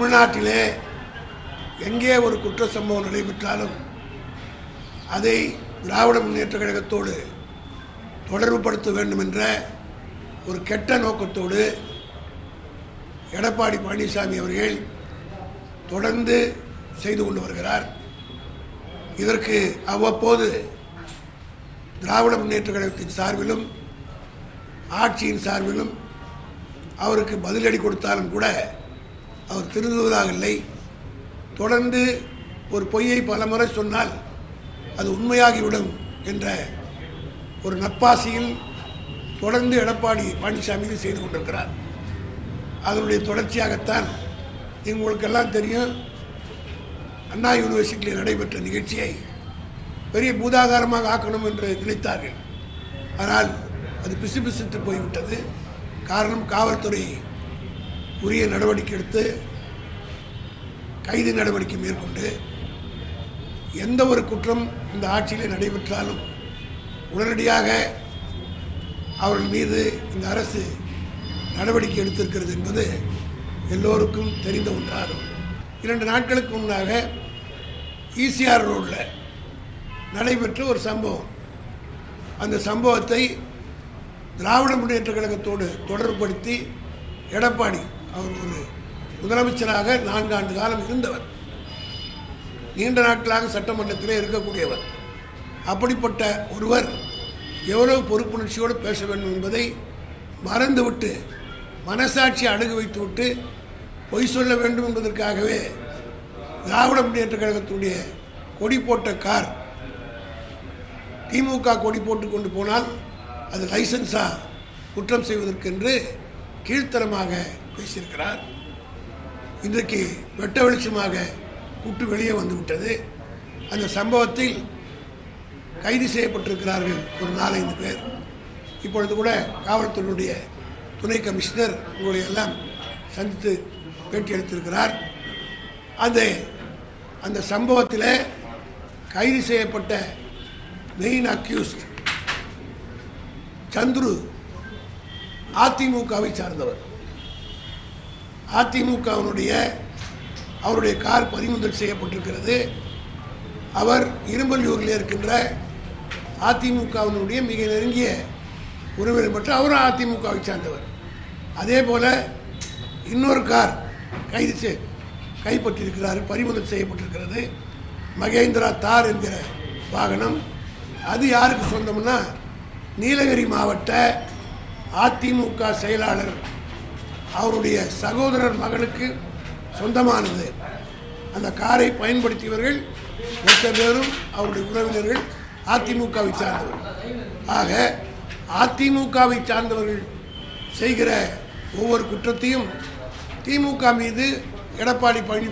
தமிழ்நாட்டிலே எங்கே ஒரு குற்ற சம்பவம் நடைபெற்றாலும் அதை திராவிட முன்னேற்ற கழகத்தோடு தொடர்புபடுத்த வேண்டும் என்ற ஒரு கெட்ட நோக்கத்தோடு எடப்பாடி பழனிசாமி அவர்கள் தொடர்ந்து செய்து கொண்டு வருகிறார். இதற்கு அவ்வப்போது திராவிட முன்னேற்ற கழகத்தின் சார்பிலும் ஆட்சியின் சார்பிலும் அவருக்கு பதிலடி கொடுத்தாலும் கூட அவர் திருந்துவதாக இல்லை தொடர்ந்து ஒரு பொய்யை பலமுறை சொன்னால் அது உண்மையாகிவிடும் என்ற ஒரு நப்பாசியில் தொடர்ந்து எடப்பாடி பழனிசாமி இது செய்து கொண்டிருக்கிறார். அதனுடைய தொடர்ச்சியாகத்தான் உங்களுக்கெல்லாம் தெரியும். அண்ணா யூனிவர்சிட்டியில் நடைபெற்ற நிகழ்ச்சியை பெரிய பூதாகாரமாக ஆக்கணும் என்று நினைத்தார்கள். ஆனால் அது பிசுபிசுத்து போய்விட்டது. காரணம் காவல்துறை உரிய நடவடிக்கை எடுத்து கைது நடவடிக்கை மேற்கொண்டு எந்த ஒரு குற்றம் இந்த ஆட்சியில் நடைபெற்றாலும் உடனடியாக அவர்கள் மீது இந்த அரசு நடவடிக்கை எடுத்திருக்கிறது என்பது எல்லோருக்கும் தெரிந்த ஒன்றாகும். இரண்டு நாட்களுக்கு முன்னாக ஈசிஆர் ரோடில் நடைபெற்ற ஒரு சம்பவம். அந்த சம்பவத்தை திராவிட முன்னேற்ற கழகத்தோடு தொடர்புபடுத்தி எடப்பாடி அவர் ஒரு முதலமைச்சராக நான்காண்டு காலம் இருந்தவர். நீண்ட நாட்களாக சட்டமன்றத்திலே இருக்கக்கூடியவர். அப்படிப்பட்ட ஒருவர் எவ்வளவு பொறுப்புணர்ச்சியோடு பேச வேண்டும் என்பதை மறந்துவிட்டு மனசாட்சி அணுகு வைத்துவிட்டு பொய் சொல்ல வேண்டும் என்பதற்காகவே திராவிட முன்னேற்ற கழகத்தினுடைய கொடி போட்ட கார் திமுக கொடி போட்டு கொண்டு போனால் அது லைசன்ஸாக குற்றம் செய்வதற்கென்று கீழ்த்தரமாக பேசியிருக்கிறார். இன்றைக்கு வெட்ட வெளிச்சமாக கூட்டு வெளியே வந்துவிட்டது. அந்த சம்பவத்தில் கைது செய்யப்பட்டிருக்கிறார்கள் ஒரு நாலஞ்சு பேர். இப்பொழுது கூட காவல்துறையினுடைய துணை கமிஷனர் உங்களை எல்லாம் சந்தித்து பேட்டி அளித்திருக்கிறார் அந்த அந்த சம்பவத்தில் கைது செய்யப்பட்ட மெயின் அக்யூஸ்ட் சந்துரு அதிமுகவை சார்ந்தவர். அதிமுகவினுடைய அவருடைய கார் பறிமுதல் செய்யப்பட்டிருக்கிறது. அவர் இரும்பலியூரில் இருக்கின்ற அதிமுகவினுடைய மிக நெருங்கிய உறவினர் மற்றும் அவரும் அதிமுகவை சார்ந்தவர். அதே போல் இன்னொரு கார் கைது செய் கைப்பற்றியிருக்கிறார் பறிமுதல் செய்யப்பட்டிருக்கிறது. மகேந்திரா தார் என்கிற வாகனம். அது யாருக்கு சொந்தம்னா நீலகிரி மாவட்ட அதிமுக செயலாளர் அவருடைய சகோதரர் மகளுக்கு சொந்தமானது. அந்த காரை பயன்படுத்தியவர்கள் மொத்த பேரும் அவருடைய உறவினர்கள் அதிமுகவை சார்ந்தவர்கள். ஆக அதிமுகவை சார்ந்தவர்கள் செய்கிற ஒவ்வொரு குற்றத்தையும் திமுக மீது எடப்பாடி பழனி